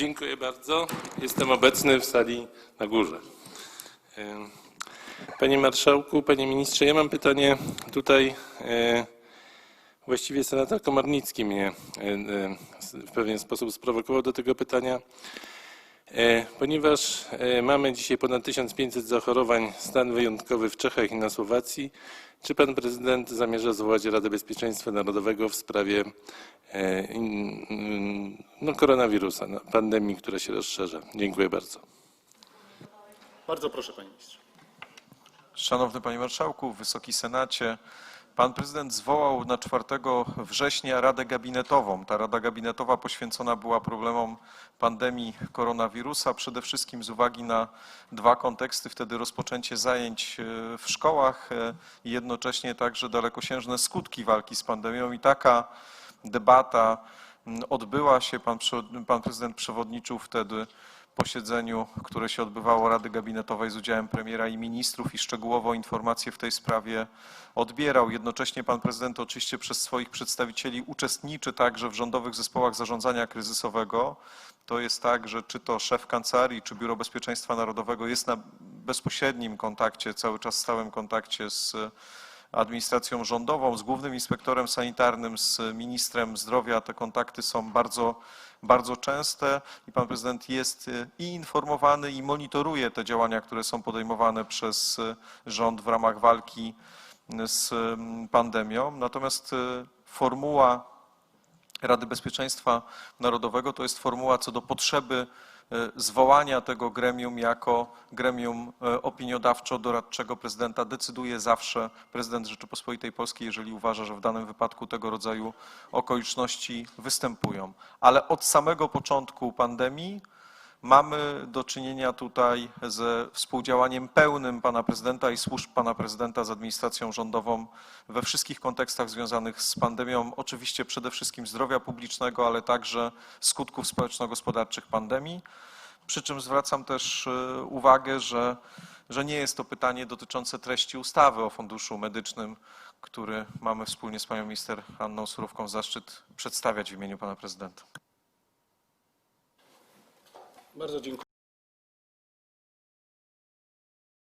Dziękuję bardzo. Jestem obecny w sali na górze. Em, Panie Marszałku, Panie Ministrze, ja mam pytanie tutaj. e, Właściwie senator Komornicki mnie e, e, w pewien sposób sprowokował do tego pytania, e, ponieważ e, mamy dzisiaj ponad 1500 zachorowań, stan wyjątkowy w Czechach i na Słowacji. Czy pan prezydent zamierza zwołać Radę Bezpieczeństwa Narodowego w sprawie e, no, koronawirusa, no, pandemii, która się rozszerza? Dziękuję bardzo. Bardzo proszę, panie ministrze. Szanowny Panie Marszałku, Wysoki Senacie, Pan Prezydent zwołał na 4 września Radę Gabinetową. Ta Rada Gabinetowa poświęcona była problemom pandemii koronawirusa, przede wszystkim z uwagi na dwa konteksty, wtedy rozpoczęcie zajęć e, w szkołach e, i jednocześnie także dalekosiężne skutki walki z pandemią i taka debata odbyła się. Pan, pan prezydent przewodniczył wtedy posiedzeniu, które się odbywało Rady Gabinetowej z udziałem premiera i ministrów i szczegółowo informacje w tej sprawie odbierał. Jednocześnie pan prezydent oczywiście przez swoich przedstawicieli uczestniczy także w rządowych zespołach zarządzania kryzysowego. To jest tak, że czy to szef kancelarii, czy Biuro Bezpieczeństwa Narodowego jest na bezpośrednim kontakcie, cały czas stałym kontakcie z administracją rządową, z głównym inspektorem sanitarnym, z ministrem zdrowia. Te kontakty są bardzo, bardzo częste i pan prezydent jest y, i informowany, i monitoruje te działania, które są podejmowane przez y, rząd w ramach walki y, z mm, pandemią. Natomiast formuła Rady Bezpieczeństwa Narodowego to jest formuła co do potrzeby zwołania tego gremium jako gremium e, opiniodawczo-doradczego prezydenta. Decyduje zawsze prezydent Rzeczypospolitej Polskiej, jeżeli uważa, że w danym wypadku tego rodzaju okoliczności występują. Ale od samego początku pandemii Mamy do czynienia tutaj ze współdziałaniem pełnym pana prezydenta i służb pana prezydenta z administracją rządową we wszystkich kontekstach związanych z pandemią, oczywiście przede wszystkim zdrowia publicznego, ale także skutków społeczno-gospodarczych pandemii. Przy czym zwracam też e, uwagę, że, że nie jest to pytanie dotyczące treści ustawy o Funduszu Medycznym, który mamy wspólnie z panią minister Anną Surówką zaszczyt przedstawiać w imieniu pana prezydenta. Bardzo dziękuję.